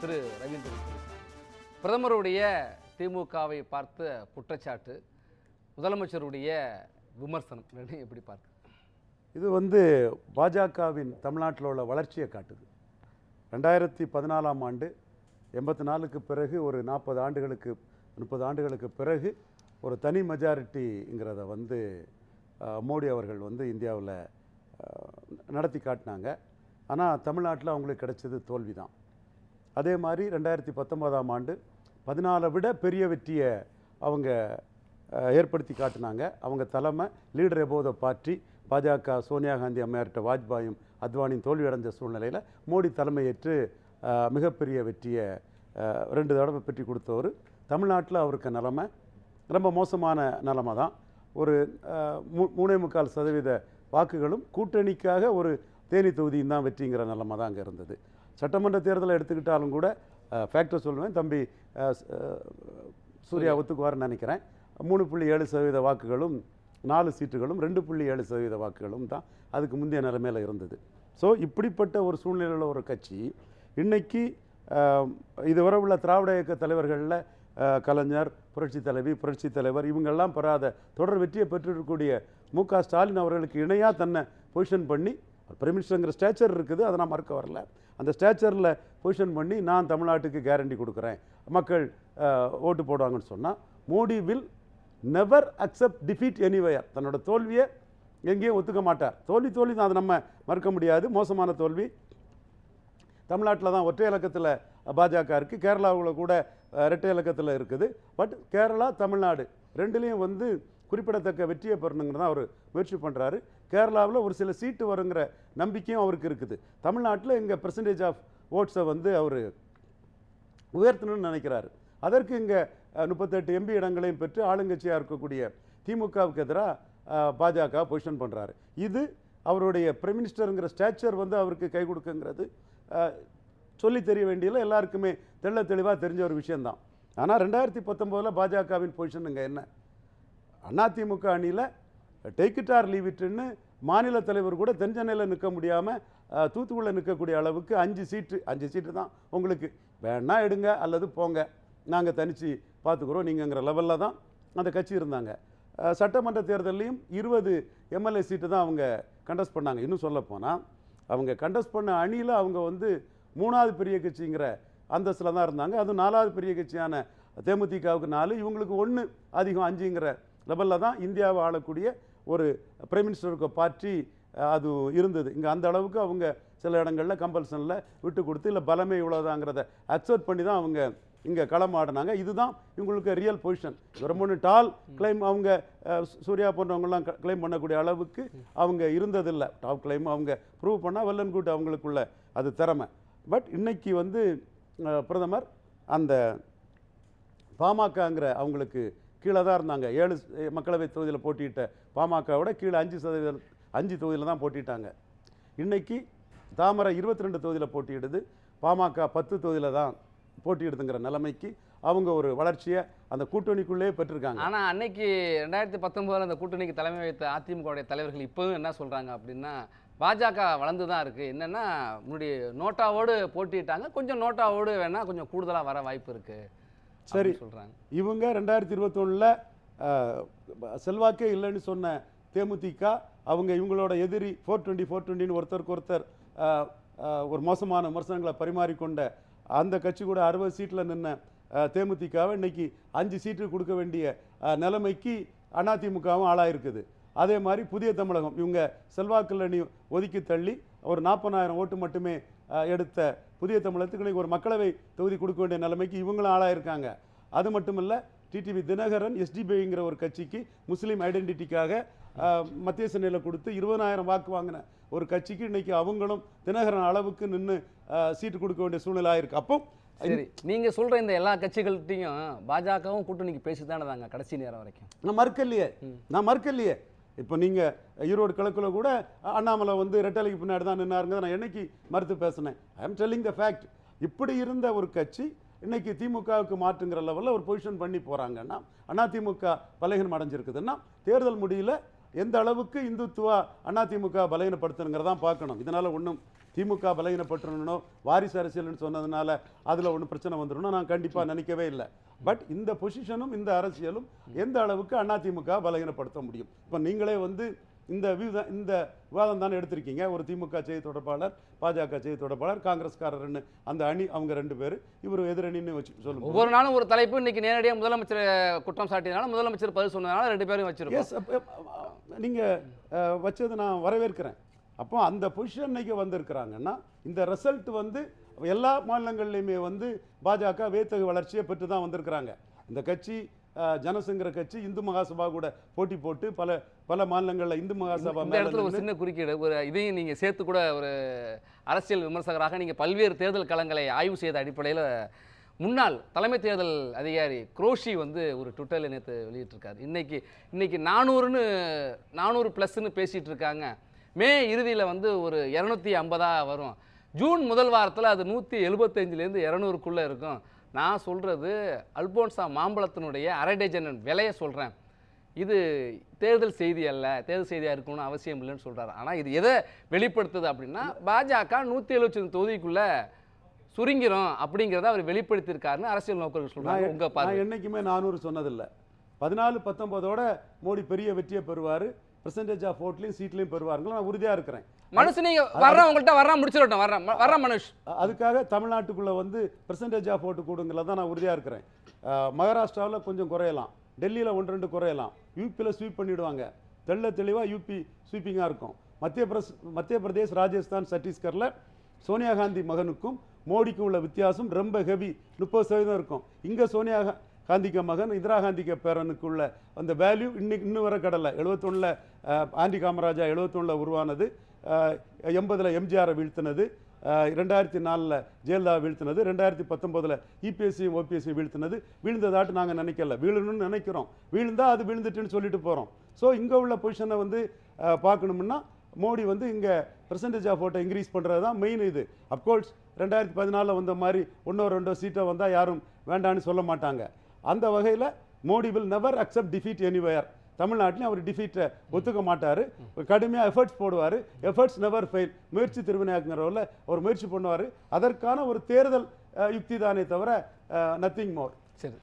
திரு ரவீந்திரன் பிரதமருடைய திமுகவை பார்த்த குற்றச்சாட்டு முதலமைச்சருடைய விமர்சனம் ரெண்டையும் எப்படி பார்க்க? இது வந்து பாஜகவின் தமிழ்நாட்டில் உள்ள வளர்ச்சியை காட்டுது. ரெண்டாயிரத்தி பதினாலாம் ஆண்டு எண்பத்தி நாலுக்கு பிறகு ஒரு நாற்பது ஆண்டுகளுக்கு முப்பது ஆண்டுகளுக்கு பிறகு ஒரு தனி மெஜாரிட்டிங்கிறத வந்து மோடி அவர்கள் வந்து இந்தியாவில் நடத்தி காட்டினாங்க. ஆனால் தமிழ்நாட்டில் அவங்களுக்கு கிடைச்சது தோல்வி தான் அதே மாதிரி ரெண்டாயிரத்தி பத்தொன்பதாம் ஆண்டு பதினாலை விட பெரிய வெற்றியை அவங்க ஏற்படுத்தி காட்டினாங்க. அவங்க தலைமை லீடர் எபோத பார்ட்டி பாஜக சோனியா காந்தி அம்மையார்கிட்ட வாஜ்பாயும் அத்வானியும் தோல்வி அடைஞ்ச சூழ்நிலையில் மோடி தலைமையேற்று மிகப்பெரிய வெற்றியை ரெண்டு தடவை பெற்றி கொடுத்தவர். தமிழ்நாட்டில் அவருக்கு நிலமை ரொம்ப மோசமான நிலமை தான். ஒரு மூ- மூணே முக்கால் சதவீத வாக்குகளும் கூட்டணிக்காக ஒரு தேனி தொகுதியும் தான் வெற்றிங்கிற நிலமை தான் அங்கே இருந்தது. சட்டமன்ற தேர்தலை எடுத்துக்கிட்டாலும் கூட ஃபேக்டர் சொல்லுவேன் தம்பி சூர்யா ஒத்துக்குவார்னு நினைக்கிறேன். மூணு புள்ளி ஏழு சதவீத வாக்குகளும் நாலு சீட்டுகளும் ரெண்டு புள்ளி ஏழு சதவீத வாக்குகளும் தான் அதுக்கு முந்தைய நிலைமையில் இருந்தது. ஸோ இப்படிப்பட்ட ஒரு சூழ்நிலையில் ஒரு கட்சி இன்னைக்கு அஹ், இதுவரை உள்ள திராவிட இயக்க தலைவர்களில் கலைஞர் புரட்சி தலைவி புரட்சி தலைவர் இவங்கெல்லாம் பெறாத தொடர் வெற்றியை பெற்றிருக்கக்கூடிய மு க ஸ்டாலின் அவர்களுக்கு இணையாக தன்னை பொசிஷன் பண்ணி பிரைம் மினிஸ்டருங்கிற ஸ்டேச்சர் இருக்குது அதை நான் மறக்க வரல. அந்த ஸ்டேச்சரில் பொசிஷன் பண்ணி நான் தமிழ்நாட்டுக்கு கேரண்டி கொடுக்குறேன். மக்கள் ஓட்டு போடுவாங்கன்னு சொன்னால் Modi will never accept defeat anywhere தன்னோட தோல்வியை எங்கேயும் ஒத்துக்க மாட்டார். தோல்வி தோல்வி தான் அதை நம்ம மறுக்க முடியாது. மோசமான தோல்வி. தமிழ்நாட்டில் தான் ஒற்றை இலக்கத்தில் பாஜக இருக்குது கேரளாவில் கூட இரட்டை இலக்கத்தில் இருக்குது. பட் கேரளா தமிழ்நாடு ரெண்டுலேயும் வந்து குறிப்பிடத்தக்க வெற்றியை பெறணுங்கிறது தான் அவர் முயற்சி பண்ணுறாரு கேரளாவில் ஒரு சில சீட்டு வருங்கிற நம்பிக்கையும் அவருக்கு இருக்குது. தமிழ்நாட்டில் இங்கே பெர்சன்டேஜ் ஆஃப் ஓட்ஸை வந்து அவர் உயர்த்தணும்னு நினைக்கிறாரு. அதற்கு இங்கே முப்பத்தெட்டு எம்பி இடங்களையும் பெற்று ஆளுங்கட்சியாக இருக்கக்கூடிய திமுகவுக்கு எதிராக பாஜக பொசிஷன் பண்ணுறாரு இது அவருடைய பிரைம் மினிஸ்டருங்கிற ஸ்டாச்சர் வந்து அவருக்கு கை கொடுக்குங்கிறது சொல்லி தெரிய வேண்டியதில் எல்லாருக்குமே தெள்ள தெளிவாக தெரிஞ்ச ஒரு விஷயம்தான். ஆனால் ரெண்டாயிரத்தி பத்தொம்போதில் பாஜகவின் பொசிஷன் இங்கே என்ன? அதிமுக அணியில் டேக் இட் ஆர் லீவ் இட்டுன்னு மாநில தலைவர் கூட தென்சென்னையில் நிற்க முடியாமல் தூத்துக்குள்ளே நிற்கக்கூடிய அளவுக்கு அஞ்சு சீட்டு அஞ்சு சீட்டு தான் உங்களுக்கு. வேணா எடுங்க அல்லது போங்க. நாங்கள் தனித்து பார்த்துக்குறோம் நீங்கங்கிற லெவலில் தான் அந்த கட்சி இருந்தாங்க. சட்டமன்ற தேர்தல்லையும் இருபது எம்எல்ஏ சீட்டு தான் அவங்க கண்டஸ்ட் பண்ணாங்க. இன்னும் சொல்ல போனால் அவங்க கண்டஸ்ட் பண்ண அணியில் அவங்க வந்து மூணாவது பெரிய கட்சிங்கிற அந்தஸ்தில் தான் இருந்தாங்க. அதுவும் நாலாவது பெரிய கட்சியான தேமுதிகவுக்கு நாலு இவங்களுக்கு ஒன்று அதிகம் அஞ்சுங்கிற லெவலில் தான் இந்தியாவை ஆளக்கூடிய ஒரு பிரைம் மினிஸ்டருக்கு பார்ட்டி அது இருந்தது. இங்கே அந்த அளவுக்கு அவங்க சில இடங்களில் கம்பல்சனில் விட்டு கொடுத்து இல்லை பலமே இவ்வளோதாங்கிறத அக்செப்ட் பண்ணி தான் அவங்க இங்கே களம் ஆடினாங்க. இதுதான் இவங்களுக்கு ரியல் பொசிஷன் ரொம்ப டால் கிளைம் அவங்க சூர்யா போன்றவங்கலாம் கிளைம் பண்ணக்கூடிய அளவுக்கு அவங்க இருந்ததில்லை. டாப் கிளைம் அவங்க ப்ரூவ் பண்ணால் வெல்லன் கூட்டு அவங்களுக்குள்ள அது திறமை. பட் இன்னைக்கு வந்து பிரதமர் அந்த பாமகங்கிற அவங்களுக்கு கீழே தான் இருந்தாங்க. ஏழு மக்களவை தொகுதியில் போட்டியிட்ட பாமகவோட கீழே அஞ்சு சதவீதம் அஞ்சு தொகுதியில் தான் போட்டிட்டாங்க இன்னைக்கு தாமரை இருபத்தி ரெண்டு தொகுதியில் போட்டியிடுது. பாமக பத்து தொகுதியில் தான் போட்டியிடுதுங்கிற நிலைமைக்கு அவங்க ஒரு வளர்ச்சியை அந்த கூட்டணிக்குள்ளே பெற்றிருக்காங்க. ஆனால் அன்னைக்கு ரெண்டாயிரத்தி பத்தொம்போதில் அந்த கூட்டணிக்கு தலைமை வைத்த அதிமுகவுடைய தலைவர்கள் இப்பவும் என்ன சொல்கிறாங்க அப்படின்னா பாஜக வளர்ந்து தான் இருக்குது என்னென்னா முன்னாடி நோட்டாவோடு போட்டிட்டாங்க கொஞ்சம் நோட்டாவோடு வேணால் கொஞ்சம் கூடுதலாக வர வாய்ப்பு இருக்குது சரி. சொல்றாங்க இவங்க ரெண்டாயிரத்தி இருபத்தொன்னில் செல்வாக்கே இல்லைன்னு சொன்ன தேமுதிக அவங்க இவங்களோட எதிரி ஃபோர் டுவெண்ட்டி ஃபோர் டுவெண்ட்டின்னு ஒருத்தருக்கு ஒருத்தர் ஒரு மோசமான விமர்சனங்களை பரிமாறிக்கொண்ட அந்த கட்சி கூட அறுபது சீட்டில் நின்ன தேமுதிகவை இன்னைக்கு அஞ்சு சீட்டு கொடுக்க வேண்டிய நிலைமைக்கு அதிமுகவும் ஆளாயிருக்குது அதே மாதிரி புதிய தமிழகம் இவங்க செல்வாக்குள்ளணி ஒதுக்கி தள்ளி ஒரு நாற்பதாயிரம் ஓட்டு மட்டுமே எடுத்த புதிய தமிழகத்துக்கு ஒரு மக்களவை தொகுதி கொடுக்க வேண்டிய நிலைமைக்கு இவங்களும் ஆளாயிருக்காங்க அது மட்டும் இல்லை டிடிவி தினகரன் எஸ்டிபிங்கிற ஒரு கட்சிக்கு முஸ்லீம் ஐடென்டிட்டிக்காக மத்திய சென்னையில் கொடுத்து இருபதாயிரம் வாக்கு வாங்கின ஒரு கட்சிக்கு இன்னைக்கு அவங்களும் தினகரன் அளவுக்கு நின்று சீட்டு கொடுக்க வேண்டிய சூழ்நிலை ஆயிருக்கு. அப்போ சரி நீங்க சொல்ற இந்த எல்லா கட்சிகள்கிட்டையும் பாஜகவும் கூட்டணிக்கு பேசித்தானே தாங்க கடைசி நேரம் வரைக்கும்? நான் மறுக்கலையே. நான் மறுக்கலையே. இப்போ நீங்கள் ஈரோடு கிழக்கில் கூட அண்ணாமலை வந்து ரெட்டலைக்கு பின்னாடி தான் நின்னாருங்க நான் என்னைக்கு மறுத்து பேசினேன். I am telling the fact இப்படி இருந்த ஒரு கட்சி இன்னைக்கு திமுகவுக்கு மாற்றுங்கிற லெவலில் ஒரு பொசிஷன் பண்ணி போகிறாங்கன்னா அதிமுக பலகீனம் அடைஞ்சிருக்குதுன்னா தேர்தல் முடியல எந்த அளவுக்கு இந்துத்துவா அதிமுக பலகீனப்படுத்தணுங்கிறதான் பார்க்கணும். இதனால் ஒன்றும் திமுக பலகீனப்பட்டுறணும் வாரிசு அரசியல்னு சொன்னதுனால அதில் ஒன்றும் பிரச்சனை வந்துடணும் நான் கண்டிப்பாக நினைக்கவே இல்லை. பட் இந்த பொசிஷனும் இந்த அரசியலும் எந்த அளவுக்கு அதிமுக பலகீனப்படுத்த முடியும்? இப்போ நீங்களே வந்து இந்த வியூ இந்த விவாதம் தானே எடுத்திருக்கீங்க. ஒரு திமுக செய்தி தொடர்பாளர் பாஜக செய்தி தொடர்பாளர் காங்கிரஸ்காரர்னு அந்த அணி அவங்க ரெண்டு பேர் இவர் எதிரணின்னு வச்சு சொல்லுங்க ஒவ்வொரு நாளும் ஒரு தலைப்பு இன்னைக்கு நேரடியாக முதலமைச்சர் குற்றம் சாட்டியதுனால முதலமைச்சர் பதில் சொன்னதுனால ரெண்டு பேரும் வச்சிருக்கோம். நீங்கள் வச்சது நான் வரவேற்கிறேன். அப்போ அந்த பொசிஷன் இன்னைக்கு வந்திருக்கிறாங்கன்னா இந்த ரிசல்ட் வந்து எல்லா மாநிலங்கள்லையுமே வந்து பாஜக வேத்தகு வளர்ச்சியை பெற்று தான் வந்திருக்கிறாங்க. இந்த கட்சி அஹ், ஜனசங்கர கட்சி இந்து மகாசபா கூட போட்டி போட்டு பல பல மாநிலங்களில் இந்து மகாசபா இந்த இடத்துல ஒரு சின்ன குறுக்கீடு ஒரு இதையும் நீங்க சேர்த்து கூட ஒரு அரசியல் விமர்சகராக நீங்க பல்வேறு தேர்தல் களங்களை ஆய்வு செய்த அடிப்படையில் முன்னாள் தலைமை தேர்தல் அதிகாரி குரோஷி வந்து ஒரு ட்விட்டரில் நேற்று வெளியிட்டிருக்காரு. இன்னைக்கு இன்னைக்கு நானூறுன்னு நானூறு ப்ளஸ்ன்னு பேசிட்டு இருக்காங்க. மே இறுதியில் வந்து ஒரு இரநூத்தி ஐம்பதா வரும். ஜூன் முதல் வாரத்தில் அது நூற்றி எழுபத்தஞ்சிலேருந்து இரநூறுக்குள்ளே இருக்கும். நான் சொல்கிறது அல்போன்சா மாம்பழத்தினுடைய அரை டஜன் விலையை சொல்கிறேன் இது தேர்தல் செய்தி அல்ல. தேர்தல் செய்தியாக இருக்கணும்னு அவசியம் இல்லைன்னு சொல்றாரு. ஆனால் இது எதை வெளிப்படுத்துது அப்படின்னா பாஜக நூற்றி எழுபத்தி தொகுதிக்குள்ள சுருங்கிரும் அப்படிங்கிறத அவர் வெளிப்படுத்தியிருக்காருன்னு அரசியல் நோக்கர்கள் சொல்றாங்க. நான் உங்க பார்வை. நான் என்னைக்குமே நானூறு சொன்னதில்லை. பதினாலு பத்தொன்பதோட மோடி பெரிய வெற்றியை பெறுவார். பெர்சன்டேஜ் ஆஃப் ஓட்லையும் சீட்லையும் பெறுவாருங்களா? நான் உறுதியாக இருக்கிறேன். மனுஷ் நீங்க வர்றவங்கள்ட்ட வர்றான் முடிச்சிடட்டும் வர்றேன் வர்றேன் மனுஷ். அதுக்காக தமிழ்நாட்டுக்குள்ளே வந்து பெர்சன்டேஜ் ஆஃப் ஓட்டு கூடுங்கள தான் நான் உறுதியாக இருக்கிறேன். மகாராஷ்டிராவில் கொஞ்சம் குறையலாம். டெல்லியில் ஒன்று ரெண்டு குறையலாம். யூபியில் ஸ்வீப் பண்ணிடுவாங்க. தெள்ள தெளிவாக யூபி ஸ்வீப்பிங்காக இருக்கும். மத்திய பிரஸ் மத்திய பிரதேஷ் ராஜஸ்தான் சத்தீஸ்கரில் சோனியா காந்தி மகனுக்கும் மோடிக்கும் உள்ள வித்தியாசம் ரொம்ப ஹெவி முப்பது சதவீதம் இருக்கும். இங்கே சோனியா காந்திக்க மகன் இந்திரா காந்திக்க பேரனுக்குள்ள அந்த வேல்யூ இன்னைக்கு இன்னும் வர கடலை. எழுபத்தொன்னில் ஆண்டி காமராஜா எழுபத்தொன்னில் உருவானது எண்பதில் எம்ஜிஆரை வீழ்த்தினது ரெண்டாயிரத்தி நாலில் ஜெயலலிதா வீழ்த்தினது ரெண்டாயிரத்தி பத்தொம்போதில் இபிஎஸ்சியும் ஓபிஎஸ்சியும் வீழ்த்தினது. வீழ்ந்ததாட்டு நாங்கள் நினைக்கல. வீழணும்னு நினைக்கிறோம். வீழ்ந்தா அது விழுந்துட்டுன்னு சொல்லிட்டு போகிறோம் ஸோ இங்கே உள்ள பொசிஷனை வந்து பார்க்கணும்னா மோடி வந்து இங்கே பர்சன்டேஜ் ஆஃப் ஓட்டை இன்க்ரீஸ் பண்ணுறது தான் மெயின் இது. அப்கோர்ஸ் ரெண்டாயிரத்தி பதினாலில் வந்த மாதிரி ஒன்றோ ரெண்டோ சீட்டை வந்தால் யாரும் வேண்டான்னு சொல்ல மாட்டாங்க. அந்த வகையில் Modi will never accept defeat anywhere தமிழ்நாட்டிலையும் அவர் டிஃபீட்டை ஒத்துக்க மாட்டார். கடுமையாக எஃபர்ட்ஸ் போடுவார். எஃபர்ட்ஸ் நெவர் ஃபெயில் முயற்சி திருவினையாக்குங்கிறவரில் அவர் முயற்சி பண்ணுவார். அதற்கான ஒரு தேர்தல் யுக்தி தானே தவிர நத்திங் மோர் சரி.